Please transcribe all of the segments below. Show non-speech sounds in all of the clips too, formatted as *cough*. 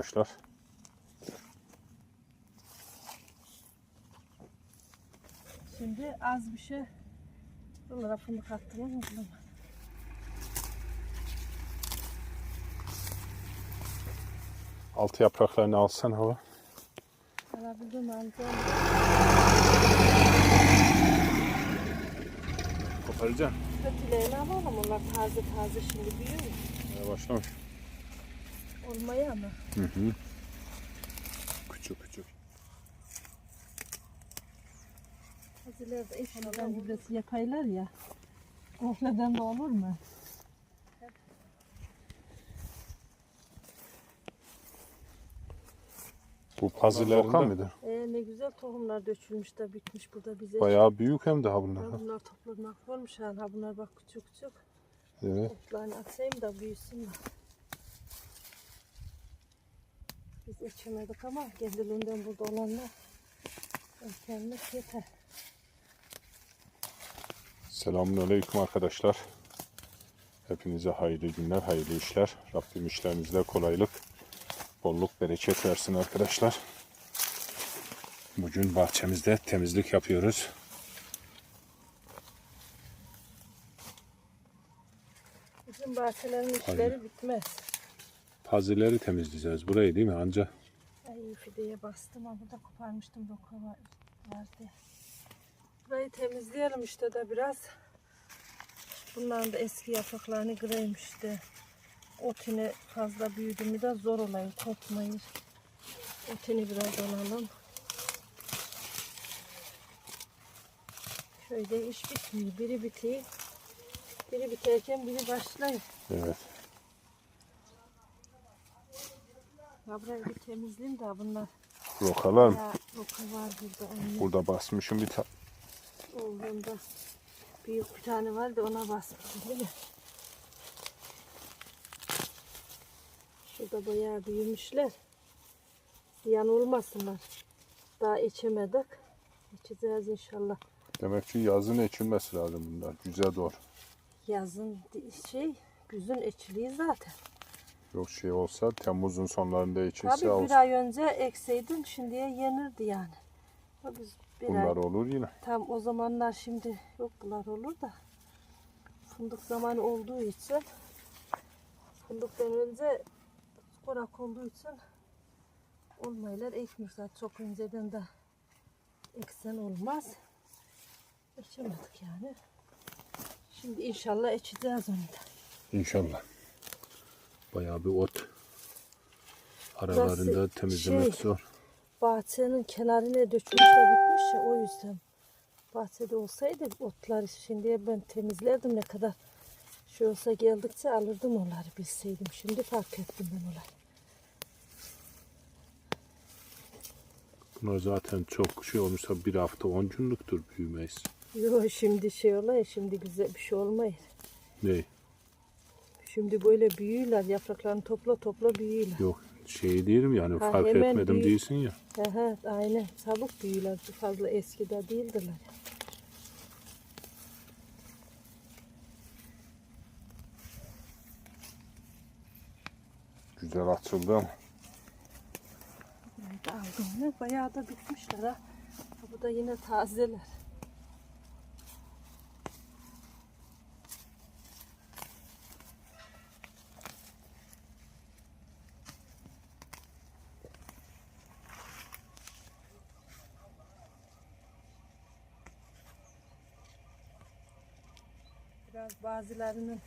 arkadaşlar. Şimdi az bir şey buralara fındık attım bulamadım. Altı yapraklarını alsan hava. Alabildim alacağım. Koparacaksın. Kötülerini alalım. Onlar taze taze şimdi büyüyor. Ya başlamış. Olmaya ama. Hı hı. Küçük küçük. Hazırlarda eşyadan gübresi yapaylar ya. Onlardan da olur mu? Bu pazilerinde mıydı? Ee, ne güzel tohumlar dökülmüş de bitmiş burada bize. Bayağı büyük hem de ha bunlar. Ha, bunlar toplamak varmış yani. Ha bunlar bak küçük küçük. Evet. Otlarını atayım da büyüsünler. Biz içemedik ama kendiliğinden burada olanlar erkenlik yeter. Selamünaleyküm arkadaşlar. Hepinize hayırlı günler, hayırlı işler. Rabbim işlerinizde kolaylık, bolluk, bereket versin arkadaşlar. Bugün bahçemizde temizlik yapıyoruz. Bizim bahçelerin işleri bitmez. Pazileri temizleyeceğiz. Burayı değil mi anca? Ay fideye bastım ama burada koparmıştım var, vardı. Burayı temizleyelim işte de biraz. Bunların da eski yapraklarını kırayım işte. Otini fazla büyüdü mü de zor olayım kopmayır. Otini biraz alalım. Şöyle iş bitmiyor. Biri bitiyor. Biri biterken biri başlıyor. Evet. Ya burayı bir temizleyeyim de bunlar. Rokalar mı? Ya roka var burada. Onun Burada basmışım bir tane. olduğunda büyük bir tane var da ona basmışım değil mi? Şurada bayağı büyümüşler. Ziyan olmasınlar. Daha içemedik. İçeceğiz inşallah. Demek ki yazın ekilmesi lazım bunlar. Güzel doğru. Yazın şey, güzün içiliği zaten. Yok şey olsa Temmuz'un sonlarında ekilse Tabii bir olsun. ay önce ekseydim şimdiye yenirdi yani. Ama Biz bir ay Bunlar olur yine. Tam o zamanlar şimdi yok bunlar olur da fındık zamanı olduğu için fındıktan önce kurak olduğu için olmaylar ekmişler çok önceden de eksen olmaz ekemedik yani şimdi inşallah ekeceğiz onu da İnşallah. Bayağı bir ot. Aralarında Burası temizlemek şey- zor. bahçenin kenarına dökülmüş de bitmiş ya o yüzden. Bahçede olsaydı otları şimdiye ben temizlerdim ne kadar şey olsa geldikçe alırdım onları bilseydim. Şimdi fark ettim ben onları. Bunlar zaten çok şey olmuşsa bir hafta on günlüktür büyümeyiz. Yok şimdi şey olay şimdi güzel bir şey olmayır. Ne? Şimdi böyle büyüyorlar yapraklarını topla topla büyüyorlar. Yok şey değilim yani Ha, fark etmedim büyü- değilsin ya. Aha, aynen çabuk büyüyorlar fazla eskide değildiler. Güzel açıldı ama. Nerede aldım? Bayağı da bitmişler. Ha, Bu da yine tazeler. Bazılarının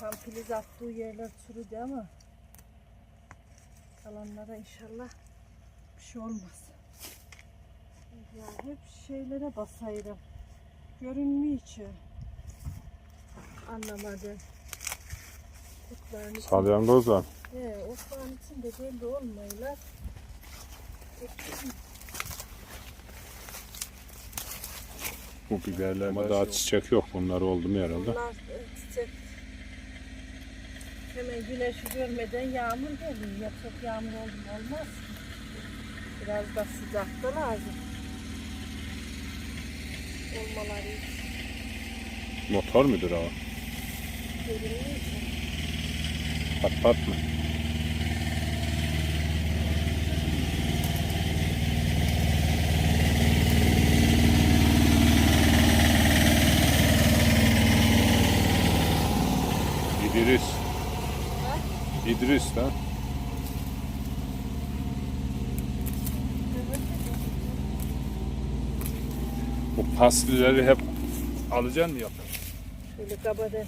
tam filiz attığı yerler çürüdü ama kalanlara inşallah bir şey olmaz. Ya hep şeylere basayım. Görünmüyor ki. Anlamadım. İçin- Salyangozlar. He, otların içinde belli olmayırlar. Bu biberler ama daha çiçek yok. Bunlar oldu mu herhalde? Bunlar e, çiçek. Hemen güneşi görmeden yağmur geliyor. Ya çok yağmur oldu mu olmaz. Biraz da sıcak da lazım. Olmaları için. Motor mudur o? Görünüyor. Pat pat mı? İdris de. Bu paslileri hep alacaksın mı yapar? Şöyle kabada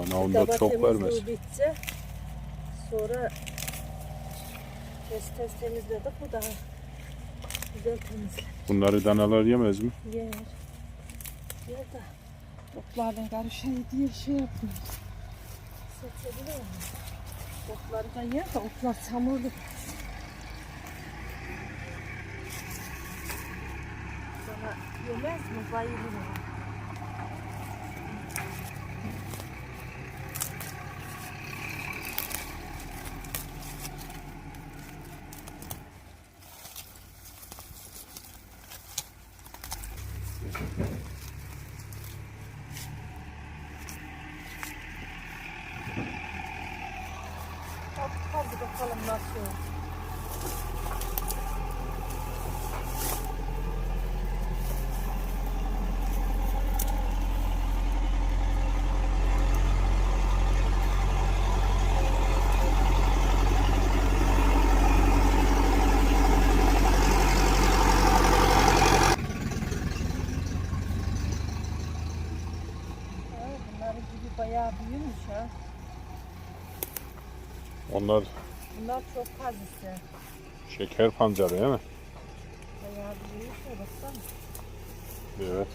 Yani onda çok vermez. bitse sonra test test temizledik bu daha güzel temizler. Bunları danalar yemez mi? Yer. Yer de otlarla karışıyor diye şey yapmıyor. Seçebilir mi? Otları da yer de otlar çamurlu. Sana yemez mi? Bayılır ona. Hadi, hadi bakalım nasıl olur. Ha, Bunların gibi bayağı büyümüş ha. Onlar Bunlar çok kazısı. şeker pancarı değil mi? Bayağı büyümüş ya baksana. Evet.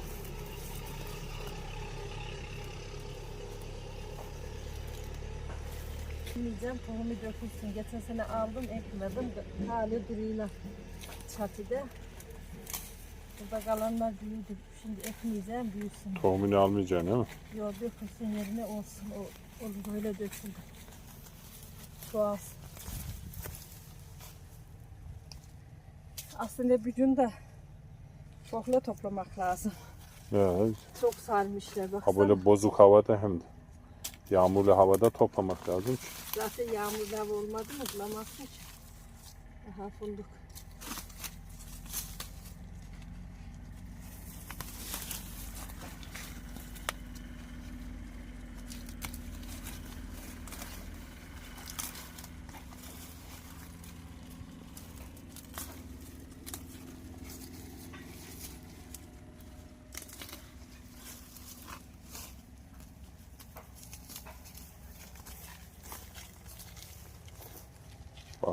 Yiyeceğim tohumu dökülsün. Geçen sene aldım ekmedim. Hali duruyorlar çatıda. Burada kalanlar büyüdü. Şimdi ekmeyeceğim büyüsün. Tohumunu almayacaksın değil mi? Yok dökülsün yerine olsun. O, olur böyle döküldü. Doğal. Aslında bir gün de tohla toplamak lazım. Evet. Çok sarmışlar Ha baksana. böyle bozuk havada hem de. Yağmurlu havada toplamak lazım. Zaten yağmur hava olmadı mı bulamazsın. Aha fındık.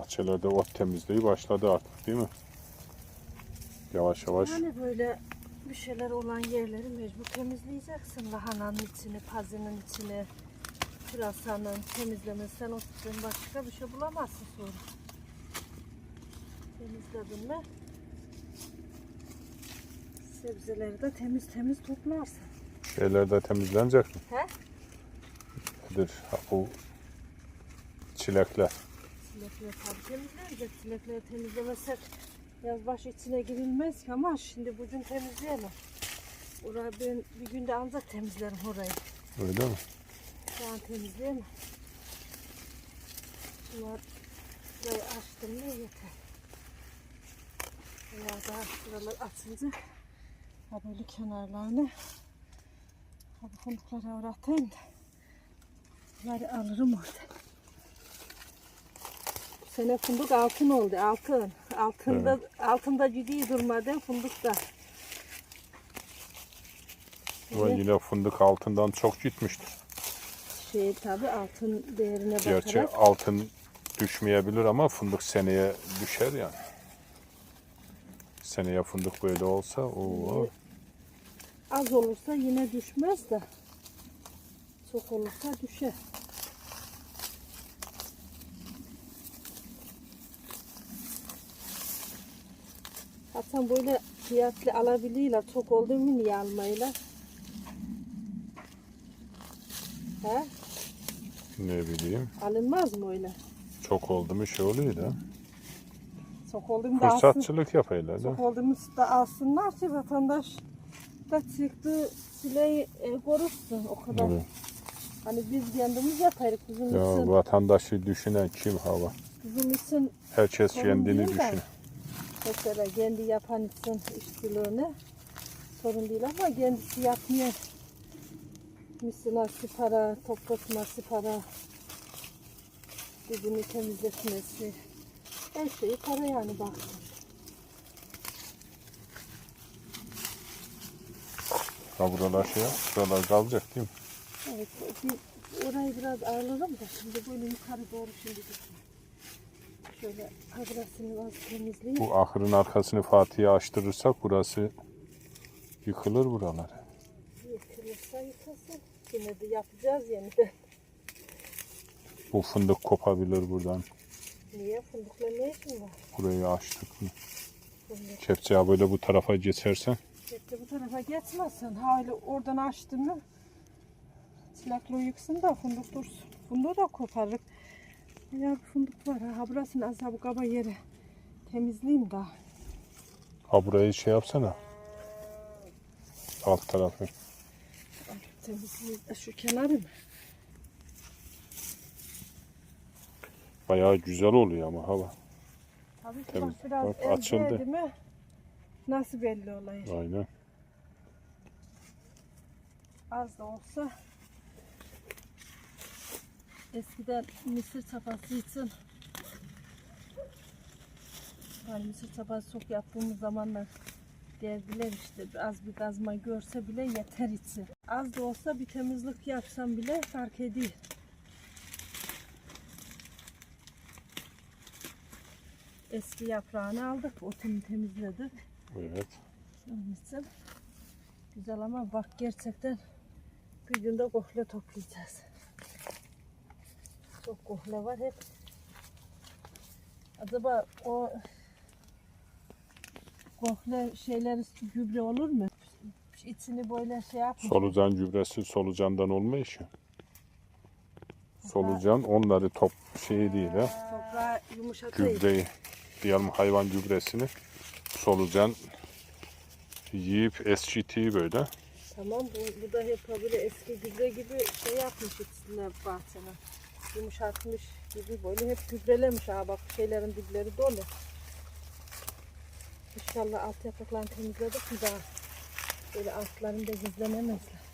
Bahçelerde ot temizliği başladı artık değil mi? Yavaş yavaş. Yani böyle bir şeyler olan yerleri mecbur temizleyeceksin. Lahananın içini, pazının içini, pırasanın temizlemezsen o tütün başka bir şey bulamazsın sonra. Temizledin mi? Sebzeleri de temiz temiz toplarsın. Şeyler de temizlenecek mi? He? Nedir? Ha, bu çilekler. Çilekleri tabii temizlenecek. Çilekleri temizlemezsek yazbaşı içine girilmez ki ama şimdi bugün temizleyemem. Orayı ben bir günde ancak temizlerim orayı. Öyle mi? Şu an temizleyemem. Şunlar burayı açtım mı yeter. Biraz daha şuralar açınca ha böyle kenarlarını ha bu fındıkları uğratayım da bunları alırım orada. Sene fındık altın oldu altın. Altında altında ciddi durmadı fındık da. Ama yine fındık altından çok gitmişti. Şey tabi altın değerine Gerçi bakarak altın düşmeyebilir ama fındık seneye düşer yani. Seneye fındık böyle olsa o Az olursa yine düşmez de çok olursa düşer. Hasan böyle fiyatlı alabiliyorlar. Çok oldu mu niye almayla? He? ne bileyim Alınmaz mı öyle? çok oldu mu şey oluyor da. Çok oldu mu da. Fırsatçılık Çok da. oldu mu da alsınlar ki vatandaş da çıktı sileyi e, korusun o kadar. Evet. Hani biz kendimiz yaparız bizim Ya için. vatandaşı düşünen kim hava? Bizim için Herkes kendini değil de. düşün. Mesela kendi yapan için işçiliğini sorun değil ama kendisi yapmıyor. Mesela para, toplatması para dibini temizletmesi. Her şeyi para yani baktım. Ha buralar şey. Buralar kalacak değil mi? Evet, bir, orayı biraz ağırladım da şimdi böyle yukarı doğru şimdi gitme. Şöyle agrasını az temizleyeyim. Bu ahırın arkasını Fatih'e açtırırsak burası yıkılır buralar. Yıkılırsa yıkılsın. Yine de yapacağız yeniden. *laughs* Bu fındık kopabilir buradan. Niye? Fındıkla ne işin var? Burayı açtık mı? Fındık. Kepçe böyle bu tarafa geçersen Bekle bu tarafa geçmesin. Ha öyle oradan açtın mı? Çilekli yıksın da fındık dursun. Fındığı da koparırız. Ya bir fındık var ha. Burasını az bu kaba yere temizleyeyim daha. ha burayı şey yapsana. Alt tarafı. Temizleyeyim. Şu kenarı mı? Bayağı güzel oluyor ama hava. Tabii ki Temiz. bak biraz Bak, açıldı. mi? Nasıl belli olayı? Aynen. Az da olsa eskiden mısır çapası için yani mısır çapası çok yaptığımız zamanlar derdiler işte az bir kazma görse bile yeter içi. Az da olsa bir temizlik yapsam bile fark ediyor. Eski yaprağını aldık, otunu temizledik. Evet. Onun için güzel ama bak gerçekten bir günde kohle toplayacağız. Çok kohle var hep. Acaba o kohle şeyler gübre olur mu? İçini böyle şey yapmış. Solucan gübresi solucandan olma işi. Solucan onları top şeyi değil ha. Toprağı. Gübreyi diyelim hayvan gübresini solucan yiyip eskitii böyle. Tamam bu, bu da hep böyle eski gübre gibi şey yapmış içine bahçene. Yumuşatmış gibi böyle hep gübrelemiş ha bak şeylerin dipleri dolu. İnşallah alt yapraklarını temizledik mi daha böyle altlarında gizlenemezler.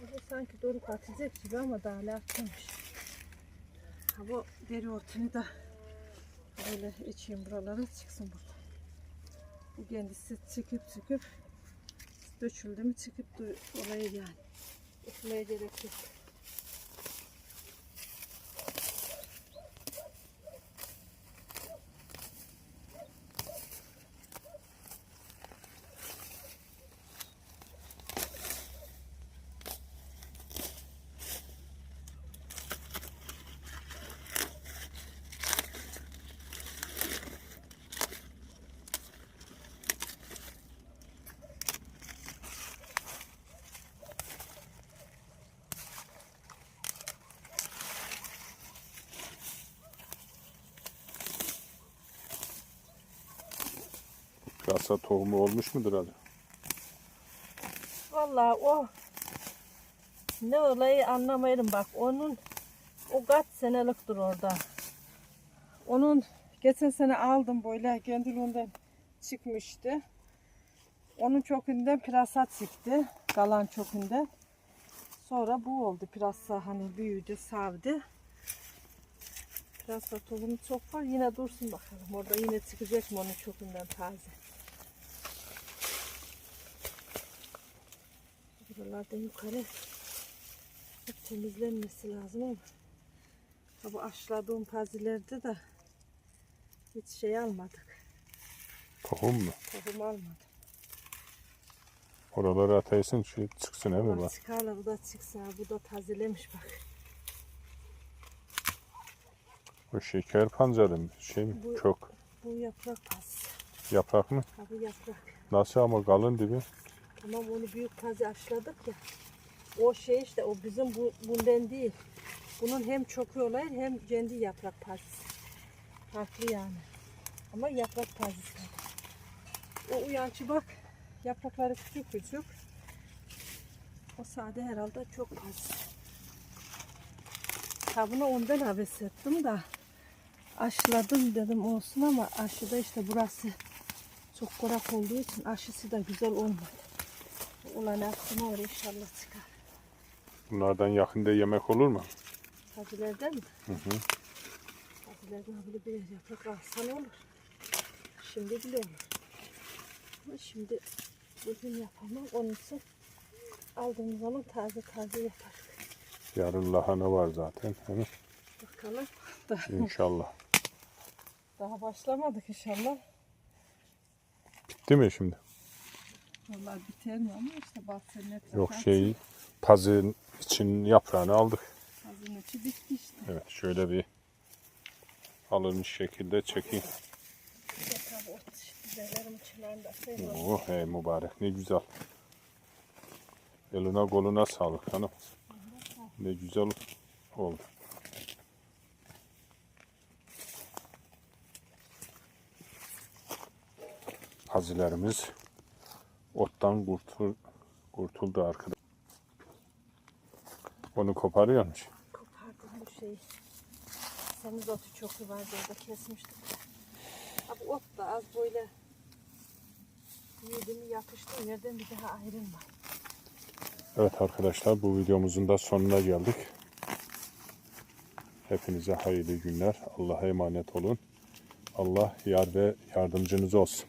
Bu sanki doruk atacak gibi ama daha hala atmamış. Ha bu deri otunu da böyle içeyim buralara çıksın burada. Bu kendisi çıkıp çıkıp döküldü mü çıkıp olayı yani. Etmeye gerek yok. Pırasa tohumu olmuş mudur hadi? Vallahi o ne olayı anlamayırım bak onun o kaç seneliktir orada. Onun geçen sene aldım böyle kendiliğinden çıkmıştı. Onun çokundan pırasa çıktı. Kalan çokundan. Sonra bu oldu. Pırasa hani büyüdü, savdı. Pırasa tohumu çok var. Yine dursun bakalım. Orada yine çıkacak mı onun çokundan taze. Buralarda yukarı hep temizlenmesi lazım ama ha bu aşladığım pazilerde de hiç şey almadık. Tohum mu? Tohum almadım. Oraları ataysın şey çıksın he mi Bak bak. çıkarla bu da çıksa bu da tazelemiş bak. O şeker pancarı mı? Şey mi? Bu- Çok. Bu yaprak pazı. Yaprak mı? Ha bu yaprak. Nasıl ama kalın dibi. Tamam onu büyük pazı aşladık ya. O şey işte o bizim bu, bundan değil. Bunun hem çok olayı hem kendi yaprak pazısı. Farklı yani. Ama yaprak pazısı. O uyançı bak. Yaprakları küçük küçük. O sade herhalde çok az. Ha bunu ondan haves ettim da aşıladım dedim olsun ama aşıda işte burası çok kurak olduğu için aşısı da güzel olmadı. Ulan aklına oraya inşallah çıkar. Bunlardan yakında yemek olur mu? Fazilerden mi? Hı hı. Fazilerden böyle bir yaprak alsan olur. Şimdi bile olur. Ama şimdi bugün yapamam. Onun için aldığımız zaman taze taze yaparız. Yarın lahana var zaten. Hı? Bakalım. İnşallah. Daha başlamadık inşallah. Bitti mi şimdi? Vallahi biter mi ama işte bahçenin etrafı. Yok şey pazın için yaprağını aldık. Hazın içi bitti işte. Evet şöyle bir alınmış şekilde çekeyim. Oh hey mübarek ne güzel. Eline koluna sağlık hanım. Ne güzel oldu. Hazilerimiz ottan kurtul, kurtuldu arkadaş. Onu koparıyormuş. kopardım bu şeyi. Semiz otu çok vardı orada kesmiştik. Abi ot da az böyle yediğimi yapıştı yerden bir daha ayrılma. Evet arkadaşlar bu videomuzun da sonuna geldik. Hepinize hayırlı günler. Allah'a emanet olun. Allah yar ve yardımcınız olsun.